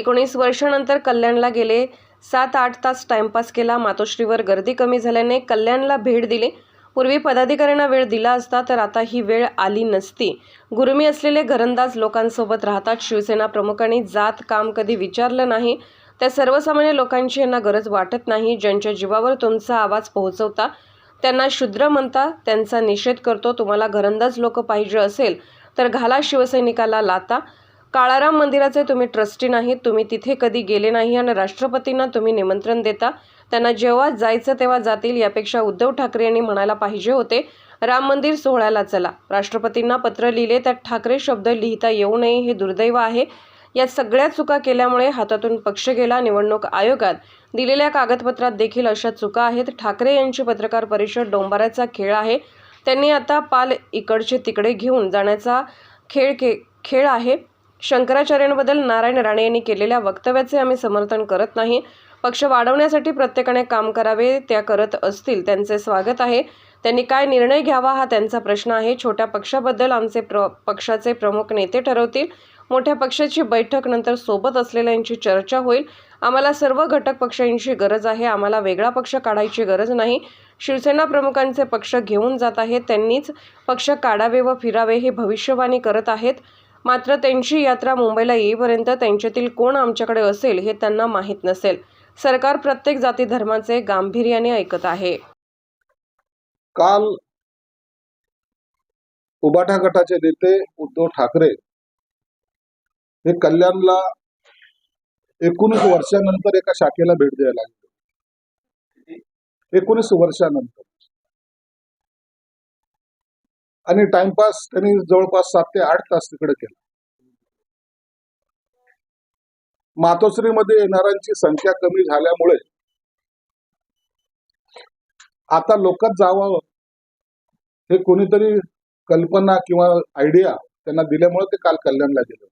एकोणीस वर्षानंतर कल्याणला गेले. सात आठ तास टाइमपास केला. मातोश्रीवर गर्दी कमी झाल्याने कल्याणला भेट दिली. पूर्वी पदाधिकाऱ्यांना वेळ दिला असता तर आता ही वेळ आली नसती. गुरुमी असलेले घरंदाज लोकांसोबत राहतात. शिवसेना प्रमुखांनी जात काम कधी विचारलं नाही. त्या सर्वसामान्य लोकांची यांना गरज वाटत नाही. ज्यांच्या जीवावर तुमचा आवाज पोहोचवता त्यांना शूद्र म्हणता त्यांचा निषेध करतो. तुम्हाला घरंदाज लोक पाहिजे असेल तर घाला शिवसैनिकाला लाता. काळाराम मंदिराचे तुम्ही ट्रस्टी नाहीत तुम्ही तिथे कधी गेले नाही आणि राष्ट्रपतींना तुम्ही निमंत्रण देता. त्यांना जेव्हा जायचं तेव्हा जातील यापेक्षा उद्धव ठाकरे यांनी म्हणायला पाहिजे होते राम मंदिर सोहळ्याला चला. राष्ट्रपतींना पत्र लिहिले त्यात ठाकरे शब्द लिहिता येऊ नये हे दुर्दैव आहे. या सगळ्या चुका केल्यामुळे हातातून पक्ष गेला निवडणूक आयोगात. दिलेल्या कागदपत्रात देखील अशा चुका आहेत. ठाकरे यांची पत्रकार परिषद डोंबाऱ्याचा खेळ आहे. त्यांनी आता पाल इकडचे तिकडे घेऊन जाण्याचा खेळ के खेळ आहे. शंकराचार्यांबद्दल नारायण राणे यांनी केलेल्या वक्तव्याचे आम्ही समर्थन करत नाही. पक्ष वाढवण्यासाठी प्रत्येकाने काम करावे त्या करत असतील त्यांचे स्वागत आहे. त्यांनी काय निर्णय घ्यावा हा त्यांचा प्रश्न आहे. छोट्या पक्षाबद्दल आमचे प्र पक्षाचे प्रमुख नेते ठरवतील. मोठ्या पक्षाची बैठक नंतर सोबत असलेल्यांची चर्चा होईल. आम्हाला सर्व घटक पक्षांची गरज आहे. आम्हाला वेगळा पक्ष काढायची गरज नाही. शिवसेना प्रमुखांचे पक्ष घेऊन जात आहेत. त्यांनीच पक्ष काढावे व फिरावे हे भविष्यवाणी करत आहेत. मात्र त्यांची यात्रा मुंबईला येईपर्यंत त्यांच्यातील कोण आमच्याकडे असेल हे त्यांना माहीत नसेल. सरकार प्रत्येक जाती धर्माचे गांभीर्याने ऐकत आहे. काल उबाठा गटाचे नेते उद्धव ठाकरे हे कल्याणला एकोणीस वर्षानंतर एका शाखेला भेट द्यायला लागले एकोणीस वर्षानंतर. आणि टाइमपास त्यांनी जवळपास सात ते आठ तास तिकडे केला. मातोश्रीमध्ये येणाऱ्यांची संख्या कमी झाल्यामुळे आता लोकच जावं हे कोणीतरी कल्पना किंवा आयडिया त्यांना दिल्यामुळे ते काल कल्याणला गेले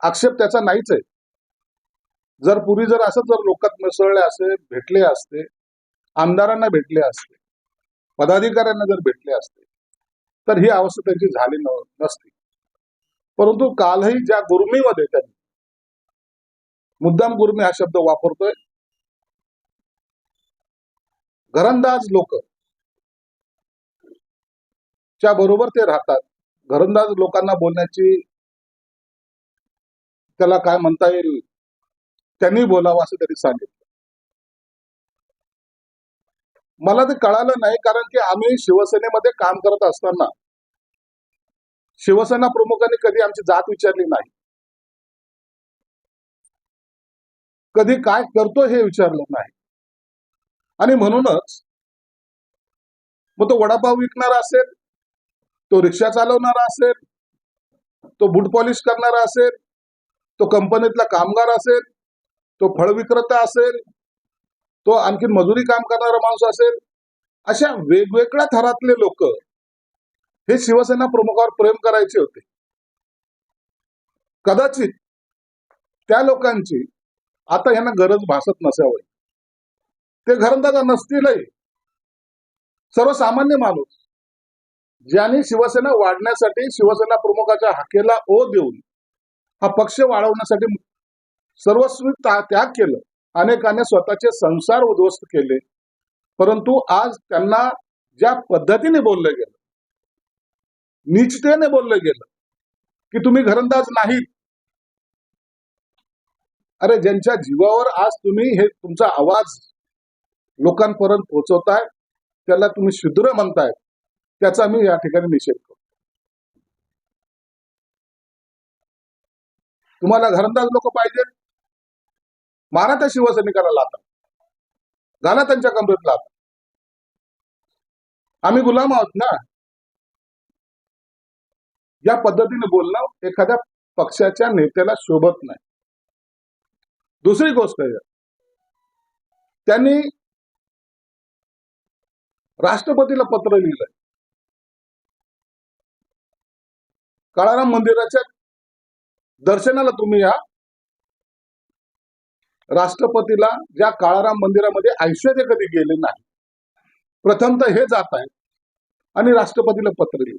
आक्षेप त्याचा नाहीच आहे. जर पूर्वी जर असं जर लोकात मिसळले असे भेटले असते आमदारांना भेटले असते पदाधिकाऱ्यांना जर भेटले असते तर ही अवस्था त्यांची झाली नसती. परंतु कालही ज्या गुरुमीमध्ये त्यांनी मुद्दाम गुरुमी हा शब्द वापरतोय घरंदाज लोक च्या बरोबर ते राहतात. घरंदाज लोकांना बोलण्याची त्याला काय म्हणता येईल त्यांनी बोलावं असं त्यांनी सांगितलं. मला ते कळालं नाही कारण की आम्ही शिवसेनेमध्ये काम करत असताना शिवसेना प्रमुखांनी कधी आमची जात विचारली नाही. कधी काय करतो हे विचारलं नाही. आणि म्हणूनच मग तो वडापाव विकणारा असेल तो रिक्षा चालवणारा असेल तो बूट पॉलिश करणारा असेल तो कंपनीतला कामगार असेल तो फळ विक्रेता असेल तो आणखी मजुरी काम करणारा माणूस असेल अशा वेगवेगळ्या थरातले लोक हे शिवसेना प्रमुखावर प्रेम करायचे होते. कदाचित त्या लोकांची आता यांना गरज भासत नसावी. ते घरंदाजा नसतीलही. सर्वसामान्य माणूस ज्यांनी शिवसेना वाढण्यासाठी शिवसेना प्रमुखाच्या हाकेला ओ देऊन हा पक्ष वाढवण्यासाठी सर्वस्वी ता- त्याग केलं अनेकांनी स्वतःचे संसार उद्ध्वस्त केले. परंतु आज त्यांना ज्या पद्धतीने बोललं गेलं निचतेने बोललं गेलं की तुम्ही घरंदाज नाहीत. अरे ज्यांच्या जीवावर आज तुम्ही हे तुमचा आवाज लोकांपर्यंत पोहोचवताय त्याला तुम्ही शुद्र म्हणताय त्याचा मी या ठिकाणी निषेध करतो. तुम्हाला घरंदाज लोक पाहिजेत? मारा त्या शिवसैनिकाला लाता घाला त्यांच्या कमरेत लाता आम्ही गुलाम आहोत ना? या पद्धतीने बोलणं एखाद्या पक्षाच्या नेत्याला शोभत नाही. दुसरी गोष्ट त्यांनी राष्ट्रपतीला पत्र लिहिलंय. काळाराम मंदिराच्या दर्शनाला तुम्ही या. राष्ट्रपतीला ज्या काळाराम मंदिरामध्ये ऐश्वर्य कधी गेले नाही. प्रथमतः हे जात आहे आणि राष्ट्रपतीला पत्र लिहित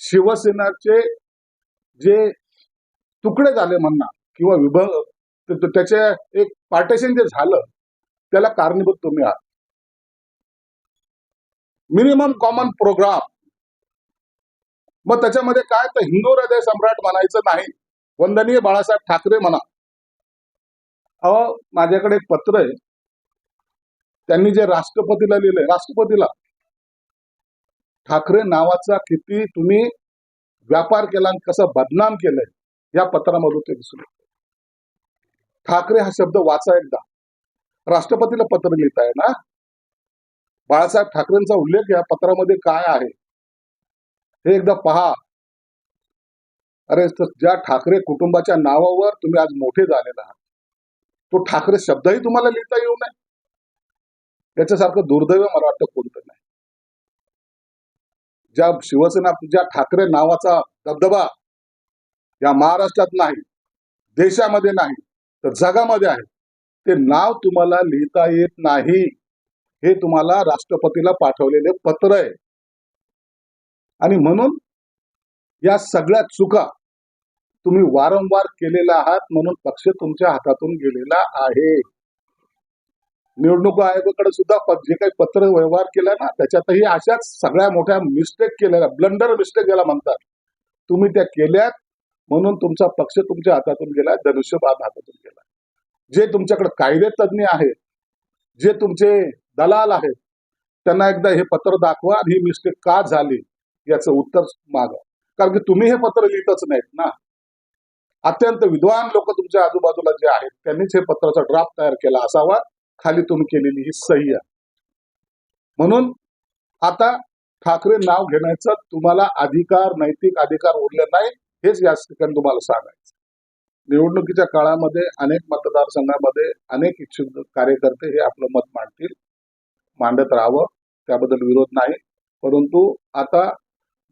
शिवसेनाचे जे तुकडे झाले म्हणणार किंवा विभाग त्याचे एक पार्टेशन जे झालं त्याला कारणीभूत तुम्ही आहात. मिनिमम कॉमन प्रोग्राम मग त्याच्यामध्ये काय तर हिंदू हृदय सम्राट म्हणायचं नाही. वंदनीय बाळासाहेब ठाकरे म्हणा. अहो माझ्याकडे एक पत्र आहे. त्यांनी जे राष्ट्रपतीला लिहिलंय राष्ट्रपतीला. ठाकरे नावाचा किती तुम्ही व्यापार केला आणि कसं बदनाम केलंय या पत्रामधून ते दिसून येतं. ठाकरे हा शब्द वाचा एकदा. राष्ट्रपतीला पत्र लिहिताय ना बाळासाहेब ठाकरेंचा उल्लेख या पत्रामध्ये काय आहे? हे एकदा पहा. अरे तर ज्या ठाकरे कुटुंबाच्या नावावर तुम्ही आज मोठे झालेला आहात तो ठाकरे शब्दही तुम्हाला लिहिता येऊ नये. याच्यासारखं दुर्दैव मला वाटतं कोणतं नाही. ज्या शिवसेना ज्या ठाकरे नावाचा दबदबा या महाराष्ट्रात नाही देशामध्ये नाही तर जगामध्ये आहे ते नाव तुम्हाला लिहिता येत नाही. हे तुम्हाला राष्ट्रपतीला पाठवलेले पत्र आहे. आणि म्हणून या सगळ्या चुका तुम्ही वारंवार केलेला आहात म्हणून पक्ष तुमच्या हातातून गेलेला आहे. निवडणूक आयोगाकडे सुद्धा जे काही पत्र व्यवहार केला ना त्याच्यातही अशाच सगळ्या मोठ्या मिस्टेक केलेल्या ब्लंडर मिस्टेक ज्याला म्हणतात. तुम्ही त्या केल्यात म्हणून तुमचा पक्ष तुमच्या हातातून गेला धनुष्यबाद हातातून गेला. जे तुमच्याकडे कायदे तज्ज्ञ आहेत जे तुमचे दलाल आहेत त्यांना एकदा हे पत्र दाखवा आणि ही मिस्टेक का झाली याचं उत्तर मागा. कारण की तुम्ही हे पत्र लिहितच नाहीत ना. अत्यंत विद्वान लोक तुमच्या आजूबाजूला जे आहेत त्यांनीच हे पत्राचा ड्राफ्ट तयार केला असावा. खाली तुम्ही केलेली ही सही आहे. म्हणून आता ठाकरे नाव घेण्याचा तुम्हाला अधिकार नैतिक अधिकार उरले नाही हेच या ठिकाणी तुम्हाला सांगायचं. निवडणुकीच्या काळामध्ये अनेक मतदारसंघामध्ये अनेक इच्छुक कार्यकर्ते हे आपलं मत मांडतील. मांडत राहावं त्याबद्दल विरोध नाही. परंतु आता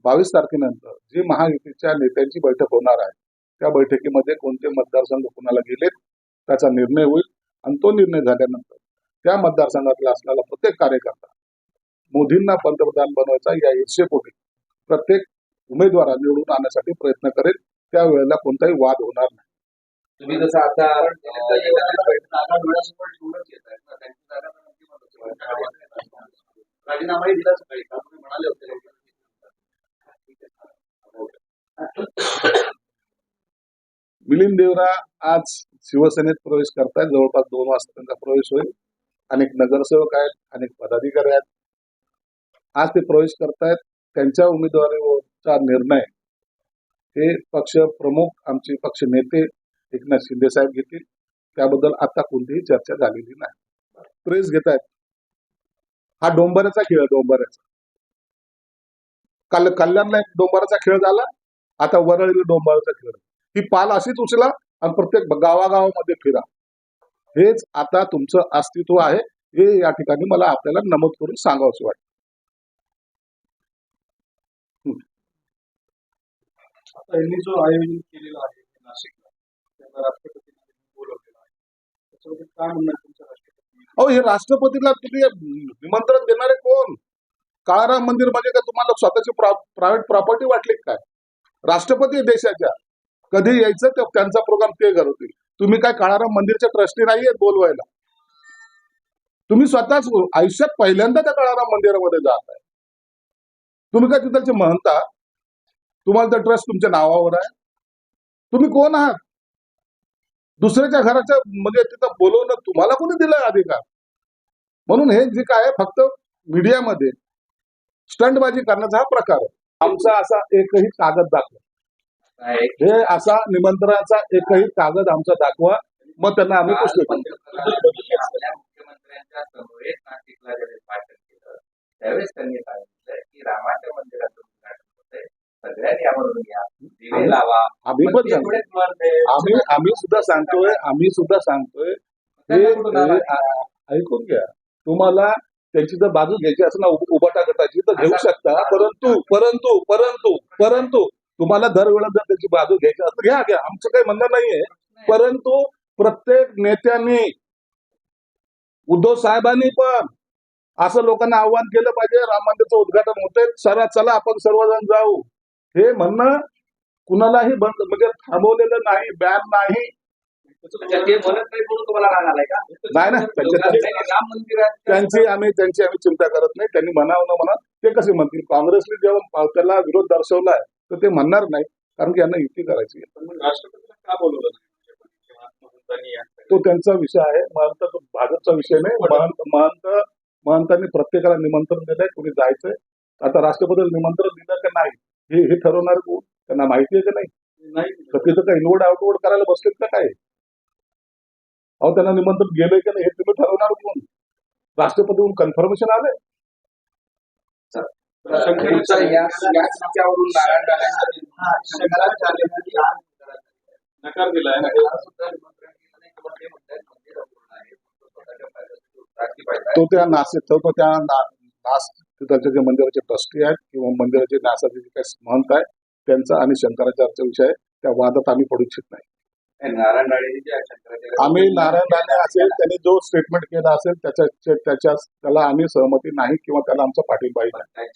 बावीस तारखेनंतर जी महायुतीच्या नेत्यांची बैठक होणार आहे त्या बैठकीमध्ये कोणते मतदारसंघ कुणाला गेलेत त्याचा निर्णय होईल आणि तो निर्णय झाल्यानंतर त्या मतदारसंघातला असलेला प्रत्येक कार्यकर्ता मोदींना पंतप्रधान बनवायचा या ईर्षेपोटी प्रत्येक उमेदवारा निवडून आणण्यासाठी प्रयत्न करेल त्यावेळेला कोणताही वाद होणार नाही. तुम्ही जसं आता. राजीनामाही दिला सकाळी म्हणाले होते. मिलिंद देवरा आज शिवसेनेत प्रवेश करतायत. जवळपास दोन वाजता त्यांचा प्रवेश होईल. अनेक नगरसेवक आहेत अनेक पदाधिकारी आहेत. आज ते प्रवेश करतायत. त्यांच्या उमेदवारीचा निर्णय हे पक्ष प्रमुख आमचे पक्ष नेते एकनाथ शिंदे साहेब घेतील. त्याबद्दल आता कोणतीही चर्चा झालेली नाही. प्रेस घेत आहेत हा डोंबऱ्याचा खेळ आहे, डोंबऱ्याचा. काल कल्याणला एक डोंबराचा खेळ झाला. आता वरळीला डोंबराचा खेळ ही पाल अशीच उचला आणि प्रत्येक गावागावामध्ये फिरा. हेच आता तुमचं अस्तित्व आहे. हे या ठिकाणी मला आपल्याला नमूद करून सांगावंच वाटतं. आता यांनी जो आयोजन केलेलं आहे नाशिकला राष्ट्रपतींनी बोलवलेलं आहे. त्याच्यामध्ये काय म्हणणं आहे तुमच्या राष्ट्रपती? अहो हे राष्ट्रपतीला तुम्ही निमंत्रण देणारे कोण? काळाराम मंदिर म्हणजे का तुम्हाला स्वतःची प्रायव्हेट प्रॉपर्टी वाटली काय? राष्ट्रपती देशाच्या. कधी यायचं ते त्यांचा प्रोग्राम ते करतील तुम्ही काय काळाराम मंदिरच्या ट्रस्टी नाहीये बोलवायला. तुम्ही स्वतःच आयुष्यात पहिल्यांदा त्या काळाराम मंदिरामध्ये जात आहे. तुम्ही काय तिथलचे म्हणता तुम्हाला तर ट्रस्ट तुमच्या नावावर आहे. तुम्ही कोण आहात? दुसऱ्याच्या घराच्या म्हणजे तिथं बोलवणं तुम्हाला कोणी दिलं अधिकार? म्हणून हे जे काय आहे, फक्त मीडियामध्ये स्टंटबाजी करण्याचा हा प्रकार आहे. आमचा असा एकही कागद दाखवा. हे असा निमंत्रणाचा एकही कागद आमचा दाखवा मग त्यांना आम्ही पुष्टी त्यावेळेस त्यांनी सांगितलं की रामाच्या मंदिराचं उद्घाटन होतंय. सगळ्यांनी यावरून या. दिवे लावा. आम्ही पण सांगतो. आम्ही आम्ही सुद्धा सांगतोय आम्ही सुद्धा सांगतोय. हे ऐकून घ्या. तुम्हाला त्यांची जर बाजू घ्यायची असेल ना उभ- उभाटा गटाची तर घेऊ शकता. परंतु परंतु परंतु परंतु तुम्हाला दरवेळेला जर त्याची बाजू घ्यायची तर घ्या घ्या. आमचं काही म्हणणं नाहीये. परंतु प्रत्येक नेत्यांनी उद्धव साहेबांनी पण असं लोकांना आव्हान केलं पाहिजे. राम मंदिरचं उद्घाटन होतंय. चला चला आपण सर्वजण जाऊ. हे म्हणणं कुणालाही बंद म्हणजे थांबवलेलं नाही बॅन नाही. अच्छा ते म्हणत नाही ना त्यांची आम्ही त्यांची आम्ही चिंता करत नाही. त्यांनी म्हणावं न म्हणा ते कसे म्हणतील? काँग्रेसने जेव्हा त्याला विरोध दर्शवलाय तर ते म्हणणार नाही कारण की यांना युती करायची म्हणजे? तो त्यांचा विषय आहे. महंत तो भाजपचा विषय नाही. महंत महंत महंतांनी प्रत्येकाला निमंत्रण दिलंय कोणी जायचंय. आता राष्ट्रपतीला निमंत्रण दिलं का नाही? हे हे ठरवणार कोण? त्यांना माहिती आहे का नाही? नाही. तर तिथं काय इनवड आउटवर्ड करायला बसलेत का काय? अहो त्यांना निमंत्रण गेलंय का नाही हे तुम्ही ठरवणार कोण? राष्ट्रपतीहून कन्फर्मेशन आलंय तुमचा या या विषयावरून नारायण राणेंचा नकार दिलाय ते त्या नाशिक तो तो त्या ना- नास तिथलचे जे मंदिराचे ट्रस्टी आहेत किंवा मंदिराचे नासाचे जे काही महंत आहे त्यांचा आणि शंकराचार्यचा विषय आहे त्या वादात आम्ही पडू इच्छित नाही. नारायण राणे आम्ही नारायण राणे असेल त्यांनी जो स्टेटमेंट केला असेल त्याच्या त्याच्या त्याला आम्ही सहमती नाही किंवा त्याला आमचा पाठिंबाही नाही.